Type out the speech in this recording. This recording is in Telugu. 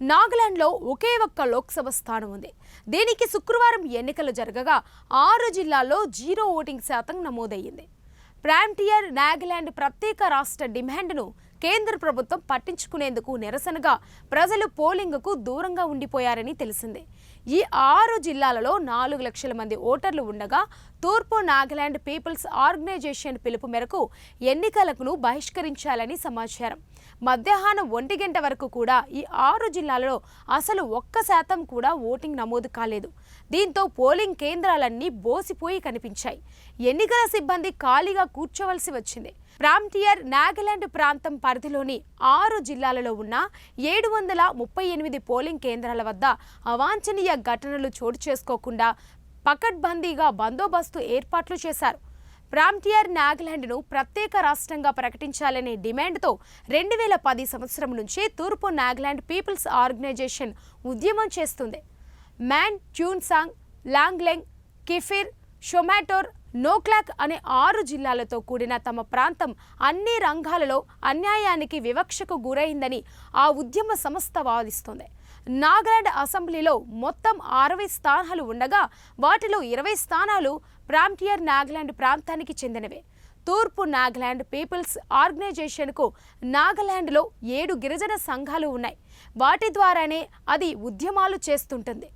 నాగాలాండ్లో ఒకే ఒక్క లోక్సభ స్థానం ఉంది. దీనికి శుక్రవారం ఎన్నికలు జరగగా ఆరు జిల్లాల్లో జీరో ఓటింగ్ శాతం నమోదయ్యింది. ప్రాంటియర్ నాగాలాండ్ ప్రత్యేక రాష్ట్ర డిమాండ్ను కేంద్ర ప్రభుత్వం పట్టించుకునేందుకు నిరసనగా ప్రజలు పోలింగ్కు దూరంగా ఉండిపోయారని తెలిసింది. ఈ ఆరు జిల్లాలలో నాలుగు లక్షల మంది ఓటర్లు ఉండగా తూర్పు నాగాలాండ్ పీపుల్స్ ఆర్గనైజేషన్ పిలుపు మేరకు ఎన్నికలను బహిష్కరించాలని సమాచారం. మధ్యాహ్నం ఒంటి గంట వరకు కూడా ఈ ఆరు జిల్లాలలో అసలు ఒక్క శాతం కూడా ఓటింగ్ నమోదు కాలేదు. దీంతో పోలింగ్ కేంద్రాలన్నీ బోసిపోయి కనిపించాయి. ఎన్నికల సిబ్బంది ఖాళీగా కూర్చోవలసి వచ్చింది. ప్రాంతియర్ నాగాలాండ్ ప్రాంతం పరిధిలోని ఆరు జిల్లాలలో ఉన్న ఏడు వందల ముప్పై ఎనిమిది పోలింగ్ కేంద్రాల వద్ద అవాంఛనీయ ఘటనలు చోటు చేసుకోకుండా పకడ్బందీగా బందోబస్తు ఏర్పాట్లు చేశారు. ప్రాంటియర్ నాగాలాండ్ను ప్రత్యేక రాష్ట్రంగా ప్రకటించాలనే డిమాండ్తో రెండు వేల పది సంవత్సరం నుంచి తూర్పు నాగాలాండ్ పీపుల్స్ ఆర్గనైజేషన్ ఉద్యమం చేస్తుంది. మ్యాన్ ట్యూన్సాంగ్ లాంగ్లెంగ్ కిఫిర్ షొమాటోర్ నోక్లాక్ అనే ఆరు జిల్లాలతో కూడిన తమ ప్రాంతం అన్ని రంగాలలో అన్యాయానికి వివక్షకు గురైందని ఆ ఉద్యమ సంస్థ వాదిస్తోంది. నాగాలాండ్ అసెంబ్లీలో మొత్తం అరవై స్థానాలు ఉండగా వాటిలో ఇరవై స్థానాలు ప్రాంటియర్ నాగాలాండ్ ప్రాంతానికి చెందినవే. తూర్పు నాగాలాండ్ పీపుల్స్ ఆర్గనైజేషన్కు నాగాలాండ్లో ఏడు గిరిజన సంఘాలు ఉన్నాయి. వాటి ద్వారానే అది ఉద్యమాలు చేస్తుంటుంది.